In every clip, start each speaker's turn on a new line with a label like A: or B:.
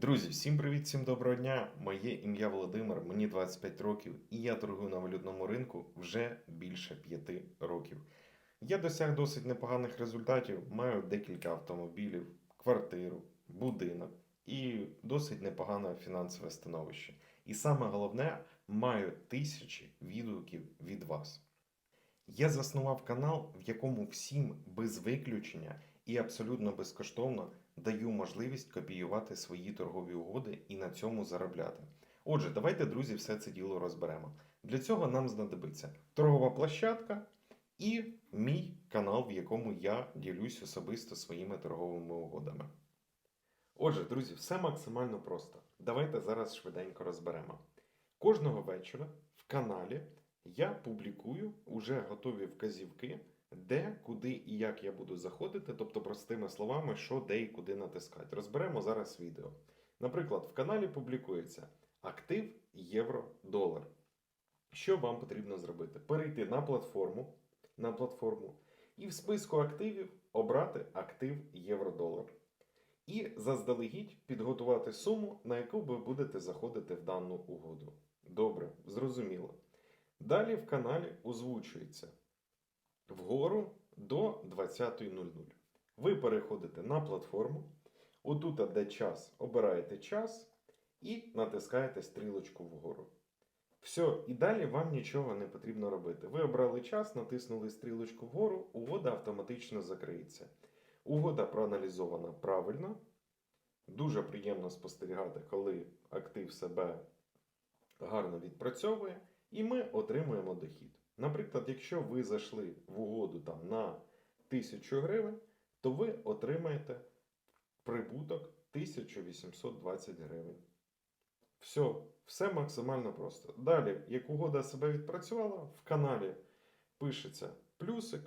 A: Друзі, всім привіт, всім доброго дня! Моє ім'я Володимир, мені 25 років, і я торгую на валютному ринку вже більше 5 років. Я досяг досить непоганих результатів, маю декілька автомобілів, квартиру, будинок і досить непогане фінансове становище. І саме головне, маю тисячі відгуків від вас. Я заснував канал, в якому всім без виключення і абсолютно безкоштовно даю можливість копіювати свої торгові угоди і на цьому заробляти. Отже, давайте, друзі, все це діло розберемо. Для цього нам знадобиться торгова площадка і мій канал, в якому я ділюсь особисто своїми торговими угодами. Отже, друзі, все максимально просто. Давайте зараз швиденько розберемо. Кожного вечора в каналі я публікую уже готові вказівки, де, куди і як я буду заходити, тобто простими словами, що, де і куди натискати. Розберемо зараз відео. Наприклад, в каналі публікується актив євро-долар. Що вам потрібно зробити? Перейти на платформу, на платформу і в списку активів обрати актив євро-долар. І заздалегідь підготувати суму, на яку ви будете заходити в дану угоду. Добре, зрозуміло. Далі в каналі озвучується вгору до 20.00. Ви переходите на платформу. Отут, де час, обираєте час і натискаєте стрілочку вгору. Все, і далі вам нічого не потрібно робити. Ви обрали час, натиснули стрілочку вгору, угода автоматично закриється. Угода проаналізована правильно. Дуже приємно спостерігати, коли актив себе гарно відпрацьовує, і ми отримуємо дохід. Наприклад, якщо ви зайшли в угоду там, на 1000 гривень, то ви отримаєте прибуток 1820 гривень. Все, все максимально просто. Далі, як угода себе відпрацювала, в каналі пишеться плюсик.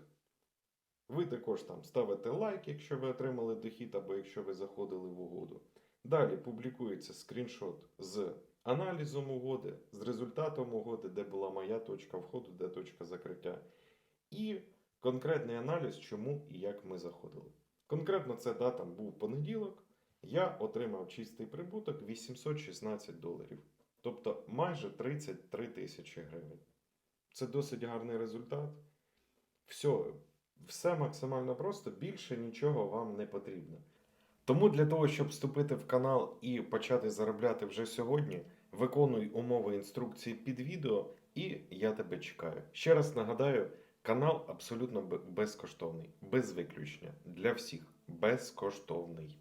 A: Ви також там ставите лайк, якщо ви отримали дохід, або якщо ви заходили в угоду. Далі публікується скріншот з аналізом угоди, з результатом угоди, де була моя точка входу, де точка закриття. І конкретний аналіз, чому і як ми заходили. Конкретно це дата був понеділок. Я отримав чистий прибуток 816 доларів. Тобто майже 33 тисячі гривень. Це досить гарний результат. Все, все максимально просто, більше нічого вам не потрібно. Тому для того, щоб вступити в канал і почати заробляти вже сьогодні, виконуй умови інструкції під відео, і я тебе чекаю. Ще раз нагадаю, канал абсолютно безкоштовний, без виключення. Для всіх безкоштовний.